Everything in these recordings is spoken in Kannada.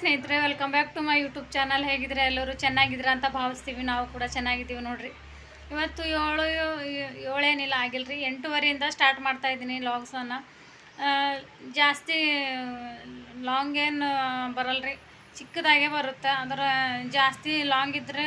ಸ್ನೇಹಿತರೆ welcome back to my YouTube channel ಹೇಗಿದ್ರೆ ಎಲ್ಲರೂ? ಚೆನ್ನಾಗಿದ್ರ ಅಂತ ಭಾವಿಸ್ತೀವಿ. ನಾವು ಕೂಡ ಚೆನ್ನಾಗಿದ್ದೀವಿ ನೋಡಿರಿ. ಇವತ್ತು ಏಳು, ಏಳೇನಿಲ್ಲ, ಆಗಿಲ್ರಿ. ಎಂಟೂವರೆಯಿಂದ ಸ್ಟಾರ್ಟ್ ಮಾಡ್ತಾ ಇದ್ದೀನಿ ಲಾಗ್ಸನ್ನು ಜಾಸ್ತಿ ಲಾಂಗ್ ಏನು ಬರಲ್ರಿ. ಚಿಕ್ಕದಾಗೆ ಬರುತ್ತೆ. ಅದರ ಜಾಸ್ತಿ ಲಾಂಗ್ ಇದ್ದರೆ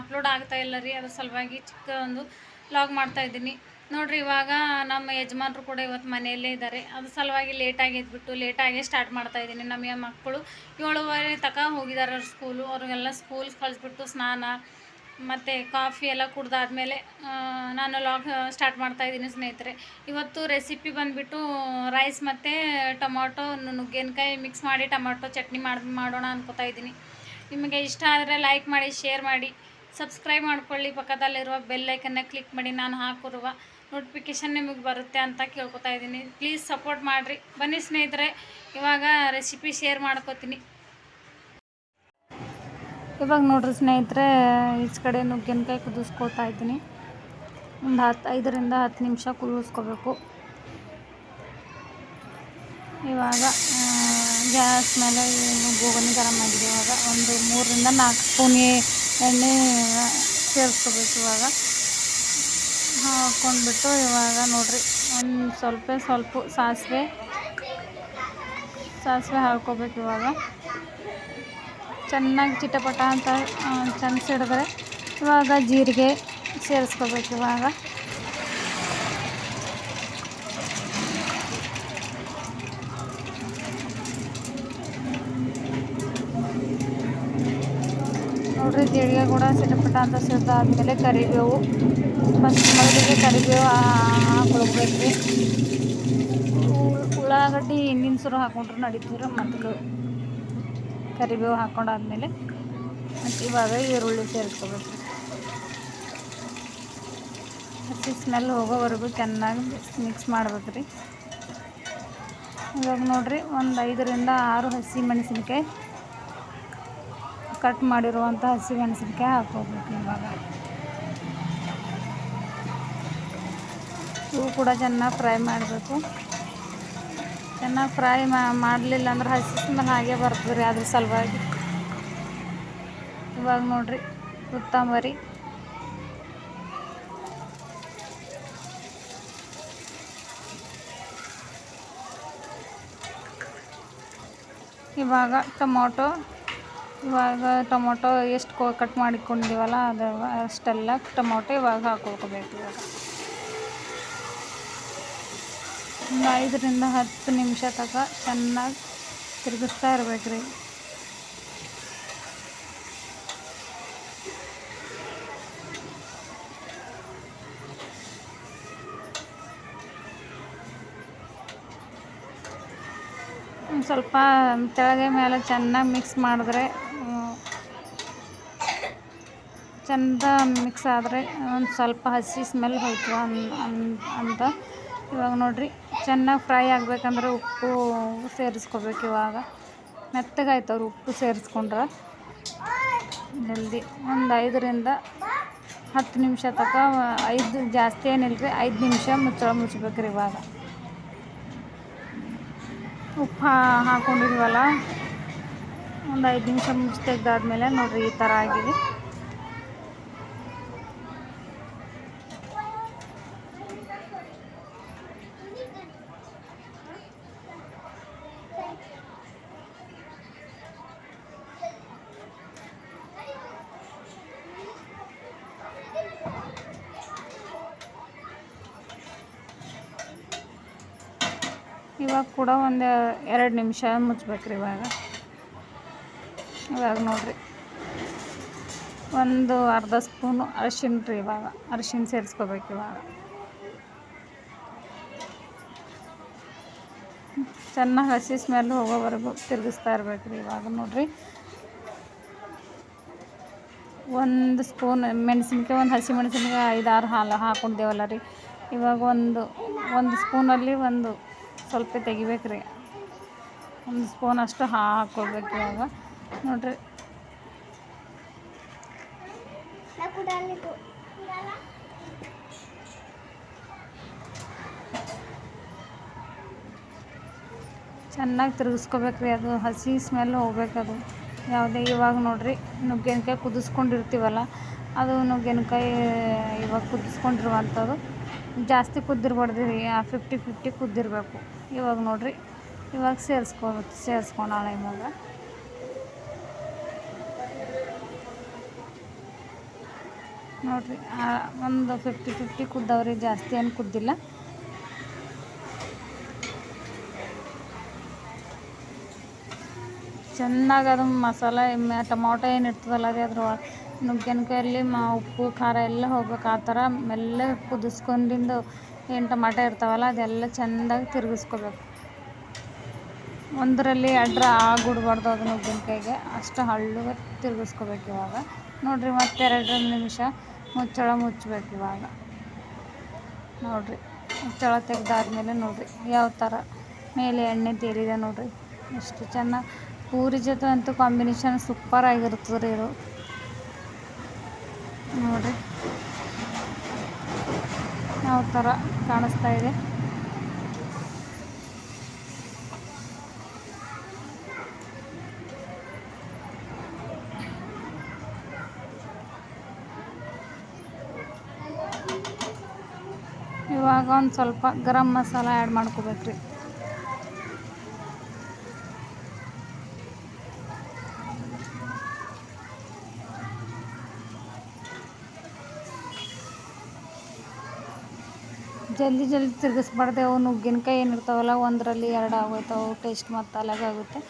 ಅಪ್ಲೋಡ್ ಆಗ್ತಾ ಇಲ್ಲ ರೀ. ಅದ್ರ ಸಲುವಾಗಿ ಚಿಕ್ಕ ಒಂದು ಲಾಗ್ ಮಾಡ್ತಾ ಇದ್ದೀನಿ. ನೋಡ್ರಿ, ಇವಾಗ ನಮ್ಮ ಯಜಮಾನರು ಕೂಡ ಇವತ್ತು ಮನೆಯಲ್ಲೇ ಇದ್ದಾರೆ ಅದ್ರ ಸಲುವಾಗಿ ಲೇಟಾಗಿ ಎದ್ಬಿಟ್ಟು ಲೇಟಾಗಿ ಸ್ಟಾರ್ಟ್ ಮಾಡ್ತಾ ಇದ್ದೀನಿ ನಮ್ಮ ಮಕ್ಕಳು. ಏಳುವರೆ ತಕ ಹೋಗಿದ್ದಾರೆ ಅವ್ರ ಸ್ಕೂಲು ಅವ್ರಿಗೆಲ್ಲ ಸ್ಕೂಲ್ ಕಳಿಸ್ಬಿಟ್ಟು ಸ್ನಾನ, ಮತ್ತು ಕಾಫಿ ಎಲ್ಲ ಕುಡ್ದಾದ್ಮೇಲೆ ನಾನು ಲಾಗ್ ಸ್ಟಾರ್ಟ್ ಮಾಡ್ತಾ ಇದ್ದೀನಿ ಸ್ನೇಹಿತರೆ. ಇವತ್ತು ರೆಸಿಪಿ ಬಂದುಬಿಟ್ಟು ರೈಸ್ ಮತ್ತು ಟೊಮೊಟೊ ನುಗ್ಗೆನಕಾಯಿ ಮಿಕ್ಸ್ ಮಾಡಿ ಟೊಮಾಟೊ ಚಟ್ನಿ ಮಾಡಿ, ಮಾಡೋಣ ಅನ್ಕೋತಾ ಇದ್ದೀನಿ. ನಿಮಗೆ ಇಷ್ಟ ಆದರೆ ಲೈಕ್ ಮಾಡಿ ಶೇರ್ ಮಾಡಿ ಸಬ್ಸ್ಕ್ರೈಬ್ ಮಾಡ್ಕೊಳ್ಳಿ. ಪಕ್ಕದಲ್ಲಿರುವ ಬೆಲ್ ಐಕನ್ನ ಕ್ಲಿಕ್ ಮಾಡಿ, ನಾನು ಹಾಕಿರುವ ನೋಟಿಫಿಕೇಷನ್ ನಿಮಗೆ ಬರುತ್ತೆ ಅಂತ ಕೇಳ್ಕೊತಾ ಇದ್ದೀನಿ. ಪ್ಲೀಸ್ ಸಪೋರ್ಟ್ ಮಾಡಿರಿ. ಬನ್ನಿ ಸ್ನೇಹಿತರೆ, ಇವಾಗ ರೆಸಿಪಿ ಶೇರ್ ಮಾಡ್ಕೋತೀನಿ. ಇವಾಗ ನೋಡ್ರಿ ಸ್ನೇಹಿತರೆ, ಈಚ ಕಡೆ ನುಗ್ಗೆನಕಾಯಿ ಕುದಿಸ್ಕೊತಾ ಇದ್ದೀನಿ. ಒಂದು ಹತ್ತು ಐದರಿಂದ ಹತ್ತು ನಿಮಿಷ ಕುದಿಸ್ಕೋಬೇಕು. ಇವಾಗ ಗ್ಯಾಸ್ ಮೇಲೆ ಗೋಗನಿ ಗರಂ ಆಗಿದೆ ಇವಾಗ. ಒಂದು ಮೂರರಿಂದ ನಾಲ್ಕು ಸ್ಪೂನ್ ಎಣ್ಣೆ ಸೇರಿಸ್ಕೋಬೇಕು ಇವಾಗ. ಹಾಕ್ಕೊಂಡ್ಬಿಟ್ಟು ಇವಾಗ ನೋಡಿರಿ, ಒಂದು ಸ್ವಲ್ಪ ಸ್ವಲ್ಪ ಸಾಸಿವೆ ಸಾಸಿವೆ ಹಾಕ್ಕೋಬೇಕು ಇವಾಗ. ಚೆನ್ನಾಗಿ ಚಿಟಪಟ ಅಂತ ಚೆನ್ನ ಸಿಡಿದ್ರೆ ಇವಾಗ ಜೀರಿಗೆ ಸೇರಿಸ್ಕೋಬೇಕು ಇವಾಗ ನೋಡ್ರಿ ಜೀರಿಗೆ ಕೂಡ ಸಿಟಪಟ ಅಂತ ಸಿಡ್ದಾದ್ಮೇಲೆ ಕರಿಬೇವು. ಮತ್ತು ಮೊದಲಿಗೆ ಕರಿಬೇವು ಹಾಕೊಳ್ಬೇಕು ರೀ ಉಳ್ಳಾಗಡ್ಡಿ ಹಿಂದಿನ ಸುರು ಹಾಕೊಂಡ್ರು ನಡೀತೀರ ಮೊದಲು. ಕರಿಬೇವು ಹಾಕೊಂಡಾದ್ಮೇಲೆ ಮತ್ತು ಇವಾಗ ಈರುಳ್ಳಿ ಸೇರಿಸ್ಕೋಬೇಕು. ಹಸಿ ಸ್ಮೆಲ್ ಹೋಗೋವರೆಗೂ ಚೆನ್ನಾಗಿ ಮಿಕ್ಸ್ ಮಾಡ್ಬೇಕು ರೀ ಇವಾಗ ನೋಡಿರಿ ಒಂದು ಐದರಿಂದ ಆರು ಹಸಿ ಮೆಣಸಿನ್ಕಾಯಿ. ಕಟ್ ಮಾಡಿರುವಂಥ ಹಸಿ ಮೆಣಸಿನ್ಕಾಯಿ ಹಾಕೋಬೇಕು ಇವಾಗ. ಇವು ಕೂಡ ಚೆನ್ನಾಗಿ ಫ್ರೈ ಮಾಡಬೇಕು. ಚೆನ್ನಾಗಿ ಫ್ರೈ ಮಾಡಲಿಲ್ಲ ಅಂದ್ರೆ ಹಸಿ ಸ್ಮೆಲ್ ಹಾಗೆ ಬರ್ತದೆ ರೀ ಅದ್ರ ಸಲುವಾಗಿ. ಇವಾಗ ನೋಡಿರಿ ಕೊತ್ತಂಬರಿ. ಇವಾಗ ಟೊಮೊಟೊ. ಇವಾಗ ಟೊಮೊಟೊ ಎಷ್ಟು ಕೋ ಕಟ್ ಮಾಡಿಕೊಂಡಿವಲ್ಲ ಅದು ಅಷ್ಟೆಲ್ಲ ಟೊಮೊಟೊ ಇವಾಗ ಹಾಕೊಳ್ಕೋಬೇಕು ಇವಾಗ. ಒಂದು ಐದರಿಂದ ಹತ್ತು ನಿಮಿಷ ತನಕ ಚೆನ್ನಾಗಿ ತಿರುಗಿಸ್ತಾ ಇರ್ಬೇಕು ರೀ. ಸ್ವಲ್ಪ ತೆಳಗೆ ಮೇಲೆ ಚೆನ್ನಾಗಿ ಮಿಕ್ಸ್ ಮಾಡಿದ್ರೆ ಚಂದ ಮಿಕ್ಸ್ ಆದರೆ ಒಂದು ಸ್ವಲ್ಪ ಹಸಿ ಸ್ಮೆಲ್ ಹೋಯ್ತು ಅಂತ. ಇವಾಗ ನೋಡಿರಿ, ಚೆನ್ನಾಗಿ ಫ್ರೈ ಆಗಬೇಕಂದ್ರೆ ಉಪ್ಪು ಸೇರಿಸ್ಕೋಬೇಕು ಇವಾಗ. ಮೆತ್ತಗಾಯ್ತವ್ರು ಉಪ್ಪು ಸೇರಿಸ್ಕೊಂಡ್ರೆ. ಜಲ್ದಿ ಒಂದು ಐದರಿಂದ ಹತ್ತು ನಿಮಿಷ ತನಕ ಐದು ಜಾಸ್ತಿ ಏನಿಲ್ಲ ರೀ ಐದು ನಿಮಿಷ ಮುಚ್ಚಳ ಮುಚ್ಬೇಕ್ರಿ ಇವಾಗ. ಉಪ್ಪು ಹಾ- ಹಾಕೊಂಡಿದ್ವಲ್ಲ, ಒಂದು ಐದು ನಿಮಿಷ ಮುಚ್ಚಿ ತೆಗ್ದಾದ್ಮೇಲೆ ನೋಡಿರಿ ಈ ಥರ ಆಗಿದೆ. ಇವಾಗ ಕೂಡ ಒಂದು ಎರಡು ನಿಮಿಷ ಮುಚ್ಬೇಕ್ರಿ ಇವಾಗ. ಇವಾಗ ನೋಡಿರಿ. ಒಂದು ಅರ್ಧ ಸ್ಪೂನು ಅರಿಶಿನ ರೀ ಇವಾಗ. ಅರಿಶಿನ ಸೇರಿಸ್ಕೋಬೇಕು ಇವಾಗ. ಚೆನ್ನಾಗಿ ಹಸಿ ಸ್ಮೆಲ್ ಹೋಗೋವರೆಗೂ ತಿರುಗಿಸ್ತಾ ಇರ್ಬೇಕು ರೀ ಇವಾಗ ನೋಡಿರಿ. ಒಂದು ಸ್ಪೂನ್ ಮೆಣಸಿನ್ಕಾಯಿ, ಒಂದು ಹಸಿ ಮೆಣಸಿನ್ಕಾಯಿ ಐದಾರು ಹಾಲು ಹಾಕೊಂಡೇವಲ್ಲ ರೀ. ಇವಾಗ ಒಂದು ಒಂದು ಸ್ಪೂನಲ್ಲಿ ಒಂದು ಸ್ವಲ್ಪ ತೆಗಿಬೇಕು ರೀ. ಒಂದು ಸ್ಪೂನ್ ಅಷ್ಟು ಹಾಕ್ಕೊಳ್ಬೇಕು ಇವಾಗ. ನೋಡ್ರಿ. ಚೆನ್ನಾಗಿ ತಿರುಗಿಸ್ಕೋಬೇಕ್ರಿ ಅದು. ಹಸಿ ಸ್ಮೆಲ್ ಹೋಗ್ಬೇಕದು ಯಾವುದೇ ಇವಾಗ ನೋಡ್ರಿ, ನುಗ್ಗೆನಕಾಯಿ ಕುದಿಸ್ಕೊಂಡಿರ್ತೀವಲ್ಲ, ಅದು ನುಗ್ಗೆನಕಾಯಿ ಇವಾಗ ಕುದಿಸ್ಕೊಂಡಿರುವಂಥದ್ದು. ಜಾಸ್ತಿ ಕುದ್ದಿರ್ಬಾರ್ದು ರೀ ಫಿಫ್ಟಿ ಫಿಫ್ಟಿ ಕುದ್ದಿರಬೇಕು. ಇವಾಗ ನೋಡಿರಿ, ಇವಾಗ ಸೇರಿಸ್ಕೊ ಸೇರಿಸ್ಕೊಳೋಣ ಇವಾಗ. ನೋಡಿರಿ ಒಂದು ಫಿಫ್ಟಿ ಫಿಫ್ಟಿ ಕುದ್ದವ್ರಿ, ಜಾಸ್ತಿ ಏನು ಕುದ್ದಿಲ್ಲ. ಚೆನ್ನಾಗಿ ಅದು ಮಸಾಲೆ ಟೊಮೊಟೊ ಏನು ಇರ್ತದಲ್ಲ ರೀ ಅದ್ರೊಳಗೆ? ನುಗ್ಗೆನ್ಕಾಯಲ್ಲಿ ಮಾ ಉಪ್ಪು, ಖಾರ ಎಲ್ಲ ಹೋಗ್ಬೇಕು. ಆ ಥರ ಮೆಲ್ಲ ಕುದಿಸ್ಕೊಂಡಿಂದು ಏನು ಟೊಮಾಟೊ ಇರ್ತಾವಲ್ಲ, ಅದೆಲ್ಲ ಚೆಂದಾಗಿ ತಿರುಗಿಸ್ಕೋಬೇಕು. ಒಂದರಲ್ಲಿ ಅಡ್ರ ಆಗಿಡ್ಬಾರ್ದು ಅದು ನುಗ್ಗೆನ್ಕಾಯಿಗೆ. ಅಷ್ಟು ಹಳ್ಳುಗೆ ತಿರುಗಿಸ್ಕೋಬೇಕು ಇವಾಗ. ನೋಡಿರಿ ಮತ್ತೆರಡು ನಿಮಿಷ ಮುಚ್ಚಳ ಮುಚ್ಚಬೇಕು ಇವಾಗ. ನೋಡಿರಿ, ಮುಚ್ಚಳ ತೆಗೆದಾದ್ಮೇಲೆ ನೋಡಿರಿ, ಯಾವ ಥರ ಮೇಲೆ ಎಣ್ಣೆ ತೇಲಿದೆ ನೋಡಿರಿ. ಎಷ್ಟು ಚೆನ್ನಾಗಿ, ಪೂರಿ ಜೊತೆ ಅಂತೂ ಕಾಂಬಿನೇಷನ್ ಸೂಪರ್ ಆಗಿರ್ತದೆ ರೀ ಇದು. ನೋಡಿರಿ ಯಾವ ಥರ ಕಾಣಿಸ್ತಾ ಇದೆ. ಇವಾಗ ಒಂದು ಸ್ವಲ್ಪ ಗರಂ ಮಸಾಲ ಆ್ಯಡ್ ಮಾಡ್ಕೋಬೇಕ್ರಿ. ಜಲ್ದಿ ಜಲ್ದಿ ತಿರ್ಗಿಸ್ಬಾರ್ದೆ ಅವು ನುಗ್ಗಿನಕಾಯಿ ಏನಿರ್ತಾವಲ್ಲ ಒಂದರಲ್ಲಿ ಎರಡು ಆಗೋಯ್ತವೆ ಟೇಸ್ಟ್ ಮತ್ತು ಅಲಗಾಗುತ್ತೆ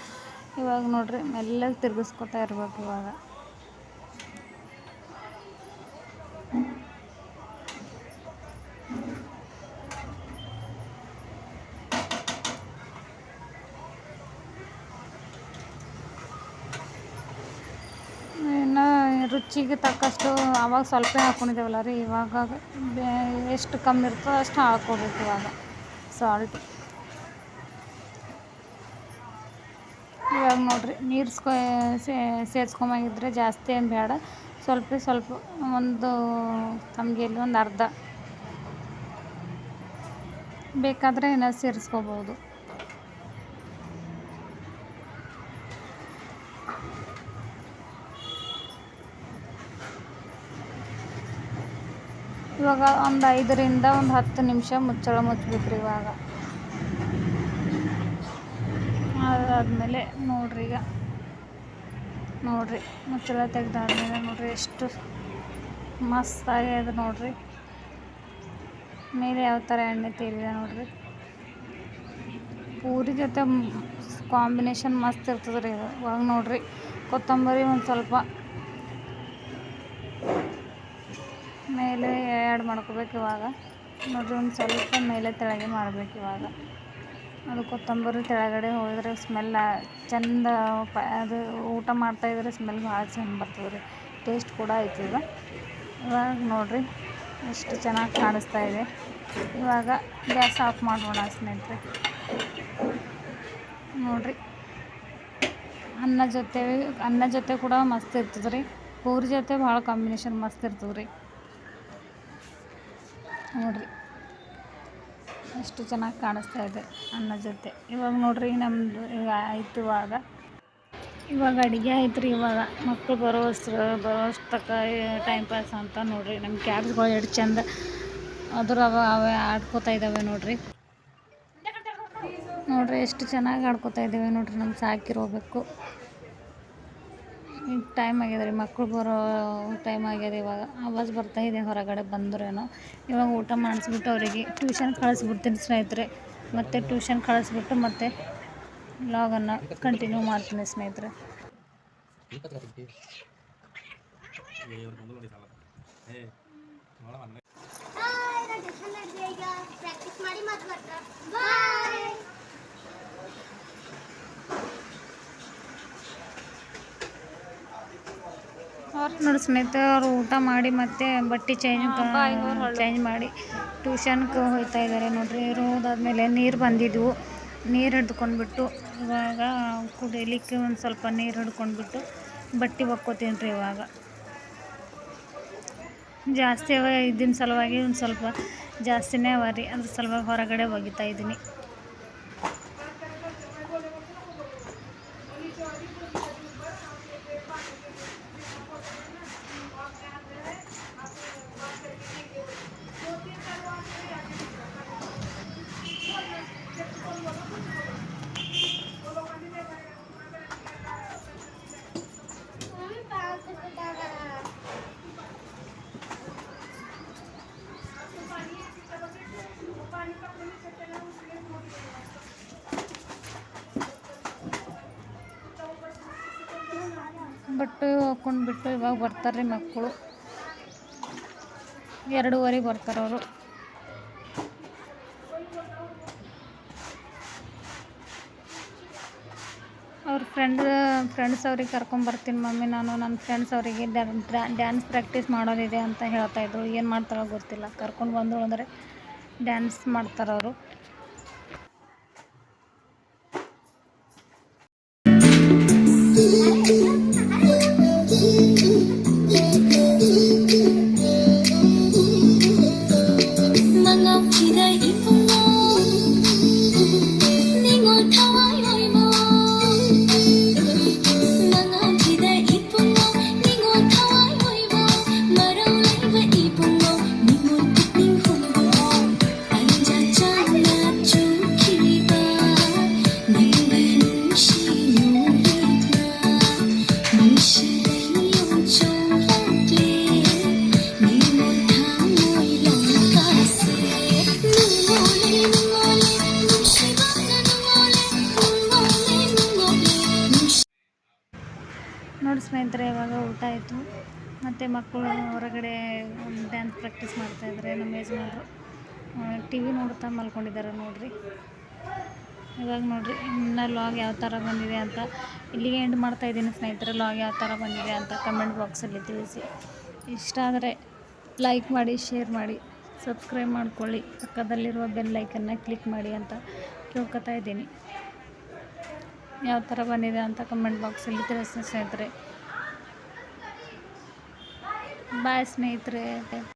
ಇವಾಗ ನೋಡಿರಿ, ಮೆಲ್ಲಗೆ ತಿರ್ಗಿಸ್ಕೊತಾ ಇರ್ಬೇಕು ಇವಾಗ ಇನ್ನು ರುಚಿಗೆ ತಕ್ಕಷ್ಟು ಆವಾಗ ಸ್ವಲ್ಪ ಹಾಕೊಂಡಿದ್ದೇವಲ್ಲ ರೀ, ಇವಾಗ ಎಷ್ಟು ಕಮ್ಮಿ ಇರ್ತದೋ ಅಷ್ಟು ಹಾಕೋಬೇಕು ಇವಾಗ ಸಾಲ್ಟ್ ಇವಾಗ ನೋಡಿರಿ, ನೀರು ಸ್ಕೊ ಸೇರ್ಸ್ಕೊಂಬಂಗಿದ್ರೆ ಜಾಸ್ತಿ ಏನು ಬೇಡ, ಸ್ವಲ್ಪ ಸ್ವಲ್ಪ ಒಂದು ತಮಗೆಲ್ಲಿ ಒಂದು ಅರ್ಧ. ಬೇಕಾದರೆ ಇನ್ನೂ ಸೇರಿಸ್ಕೋಬೋದು. ಇವಾಗ ಒಂದು ಐದರಿಂದ ಒಂದು ಹತ್ತು ನಿಮಿಷ ಮುಚ್ಚಳ ಮುಚ್ಚಬೇಕ್ರಿ ಇವಾಗ. ಅದಾದಮೇಲೆ ನೋಡ್ರಿ ಈಗ. ನೋಡ್ರಿ ಮುಚ್ಚಳ ತೆಗೆದಾದ್ಮೇಲೆ ನೋಡ್ರಿ ಎಷ್ಟು ಮಸ್ತ್ ಅದು ನೋಡ್ರಿ. ಮೇಲೆ ಯಾವ ಥರ ಎಣ್ಣೆ ತೇಲಿದೆ ನೋಡ್ರಿ. ಪೂರಿ ಜೊತೆ ಕಾಂಬಿನೇಷನ್ ಮಸ್ತ್ ಇರ್ತದೆ ರೀ ಇದು. ಇವಾಗ ನೋಡ್ರಿ, ಕೊತ್ತಂಬರಿ ಒಂದು ಸ್ವಲ್ಪ ಮೇಲೆ ಆ್ಯಡ್ ಮಾಡ್ಕೋಬೇಕು ಇವಾಗ. ನೋಡಿರಿ, ಒಂದು ಸ್ವಲ್ಪ ಮೇಲೆ ತೆಳಗೆ ಮಾಡ್ಬೇಕು ಇವಾಗ. ಅದು ಕೊತ್ತಂಬರಿ ತೆಳಗಡೆ ಹೋದರೆ ಸ್ಮೆಲ್ ಚಂದ ಅದು ಊಟ ಮಾಡ್ತಾಯಿದ್ರೆ ಸ್ಮೆಲ್ ಭಾಳ ಚೆಂದ ಬರ್ತದೆ ರೀ. ಟೇಸ್ಟ್ ಕೂಡ ಆಯ್ತದ ಇವಾಗ ನೋಡಿರಿ, ಎಷ್ಟು ಚೆನ್ನಾಗಿ ಕಾಣಿಸ್ತಾ ಇದೆ. ಇವಾಗ ಗ್ಯಾಸ್ ಆಫ್ ಮಾಡೋಣ ಸ್ನೇಹಿತರೆ. ನೋಡಿರಿ, ಅನ್ನ ಜೊತೆ ಅನ್ನ ಜೊತೆ ಕೂಡ ಮಸ್ತ್ ಇರ್ತದೆ ರೀ. ಪೂರಿ ಜೊತೆ ಭಾಳ ಕಾಂಬಿನೇಷನ್ ಮಸ್ತ್ ಇರ್ತದೆ ರೀ. ನೋಡಿರಿ. ಎಷ್ಟು ಚೆನ್ನಾಗಿ ಕಾಣಿಸ್ತಾ ಇದೆ ಅನ್ನ ಜೊತೆ. ಇವಾಗ ನೋಡಿರಿ ನಮ್ಮದು ಈಗ ಆಯ್ತು ಇವಾಗ. ಇವಾಗ ಅಡುಗೆ ಆಯ್ತು ರೀ ಇವಾಗ. ಮಕ್ಕಳು ಬರೋಷ್ಟು ಬರೋಷ್ಟಕ್ಕೆ ಟೈಮ್ ಪಾಸ್ ಅಂತ ನೋಡಿರಿ. ನಮ್ಮ ಕ್ಯಾಬ್ಸ್ಗಳು ಎಷ್ಟು ಚಂದ ಅದ್ರ ಅವ ಅವೇ ಆಡ್ಕೋತಾ ಇದ್ದಾವೆ ನೋಡಿರಿ. ನೋಡಿರಿ, ಎಷ್ಟು ಚೆನ್ನಾಗಿ ಆಡ್ಕೋತಾ ಇದ್ದಾವೆ ನೋಡಿರಿ ನಮ್ಗೆ ಸಾಕಿರೋಬೇಕು ಈಗ ಟೈಮ್ ಆಗಿದೆ ರೀ ಮಕ್ಕಳು ಬರೋ ಟೈಮ್ ಆಗಿದೆ ಇವಾಗ. ಆವಾಜ್ ಬರ್ತಾ ಇದೆ ಹೊರಗಡೆ ಬಂದ್ರೇನೋ. ಇವಾಗ ಊಟ ಮಾಡಿಸ್ಬಿಟ್ಟು ಅವರಿಗೆ ಟ್ಯೂಷನ್ ಕಳಿಸ್ಬಿಡ್ತೀನಿ ಸ್ನೇಹಿತರೆ. ಮತ್ತು ಟ್ಯೂಷನ್ ಕಳಿಸ್ಬಿಟ್ಟು ಮತ್ತೆ ಲಾಗನ್ನು ಕಂಟಿನ್ಯೂ ಮಾಡ್ತೀನಿ ಸ್ನೇಹಿತರೆ. ಮಾಡಿ ಮತ್ತೆ ಬರ್ತಾ ಬಾಯ್ ನೋಡಿ ಸ್ನೇಹಿತರೆ ಅವರು ಊಟ ಮಾಡಿ ಮತ್ತೆ ಬಟ್ಟೆ ಚೇಂಜ್ ಚೇಂಜ್ ಮಾಡಿ. ಟ್ಯೂಷನ್ಗೆ ಹೋಗ್ತಾ ಇದ್ದಾರೆ ನೋಡ್ರಿ. ಇವರು ಹೋದಾದ್ಮೇಲೆ ನೀರು ಬಂದಿದ್ವು. ನೀರು ಹಿಡ್ಕೊಂಡ್ಬಿಟ್ಟು ಇವಾಗ ಕುಡಿಲಿಕ್ಕೆ ಒಂದು ಸ್ವಲ್ಪ ನೀರು ಹಿಡ್ಕೊಂಡ್ಬಿಟ್ಟು ಬಟ್ಟೆ ಒಕ್ಕೋತೀನಿ ರೀ ಇವಾಗ. ಜಾಸ್ತಿ ಅವ ಇದ್ದಿನ ಸಲುವಾಗಿ ಒಂದು ಸ್ವಲ್ಪ ಜಾಸ್ತಿನೇ ಅವ ರೀ. ಅದ್ರ ಸಲುವಾಗಿ ಹೊರಗಡೆ ಒಗಿತಾ ಇದ್ದೀನಿ. ಬಟ್ಟೆ ಹಾಕ್ಕೊಂಡು ಬಿಟ್ಟು ಇವಾಗ ಬರ್ತಾರೆ ರೀ ಮಕ್ಕಳು. ಎರಡೂವರೆಗೆ ಬರ್ತಾರೆ ಅವರು. ಅವ್ರ ಫ್ರೆಂಡ್ ಫ್ರೆಂಡ್ಸ್ ಅವ್ರಿಗೆ ಕರ್ಕೊಂಬರ್ತೀನಿ ಮಮ್ಮಿ. ನಾನು ನನ್ನ ಫ್ರೆಂಡ್ಸ್ ಅವರಿಗೆ ಡ್ಯಾನ್ಸ್ ಪ್ರಾಕ್ಟೀಸ್ ಮಾಡೋದಿದೆ ಅಂತ ಹೇಳ್ತಾ ಇದ್ರು. ಏನು ಮಾಡ್ತಾರೋ ಗೊತ್ತಿಲ್ಲ. ಕರ್ಕೊಂಡು ಬಂದರು ಅಂದರೆ ಡ್ಯಾನ್ಸ್ ಮಾಡ್ತಾರೆ ಅವರು ಮತ್ತು ಮಕ್ಕಳು ಹೊರಗಡೆ ಡ್ಯಾನ್ಸ್ ಪ್ರಾಕ್ಟೀಸ್ ಮಾಡ್ತಾಯಿದ್ದಾರೆ ನಮ್ಮ ಯಜಮಾನ್ರು ಟಿ ವಿ ನೋಡ್ತಾ ಮಲ್ಕೊಂಡಿದ್ದಾರೆ ನೋಡಿರಿ. ಇವಾಗ ನೋಡಿರಿ, ಇನ್ನು ಲಾಗ್ ಯಾವ ಥರ ಬಂದಿದೆ ಅಂತ. ಇಲ್ಲಿಗೆ ಎಂಡ್ ಮಾಡ್ತಾ ಇದ್ದೀನಿ ಸ್ನೇಹಿತರೆ ಲಾಗ್ ಯಾವ ಥರ ಬಂದಿದೆ ಅಂತ ಕಮೆಂಟ್ ಬಾಕ್ಸಲ್ಲಿ ತಿಳಿಸಿ. ಇಷ್ಟ ಆದರೆ ಲೈಕ್ ಮಾಡಿ ಶೇರ್ ಮಾಡಿ ಸಬ್ಸ್ಕ್ರೈಬ್ ಮಾಡ್ಕೊಳ್ಳಿ. ಪಕ್ಕದಲ್ಲಿರುವ ಬೆಲ್ ಲೈಕನ್ನು ಕ್ಲಿಕ್ ಮಾಡಿ ಅಂತ ಕೇಳ್ಕೊತಾ ಇದ್ದೀನಿ. ಯಾವ ಥರ ಬಂದಿದೆ ಅಂತ ಕಮೆಂಟ್ ಬಾಕ್ಸಲ್ಲಿ ತಿಳಿಸಿ ಸ್ನೇಹಿತರೆ. ಬಾಯ್ ಸ್ನೇಹಿತರೆ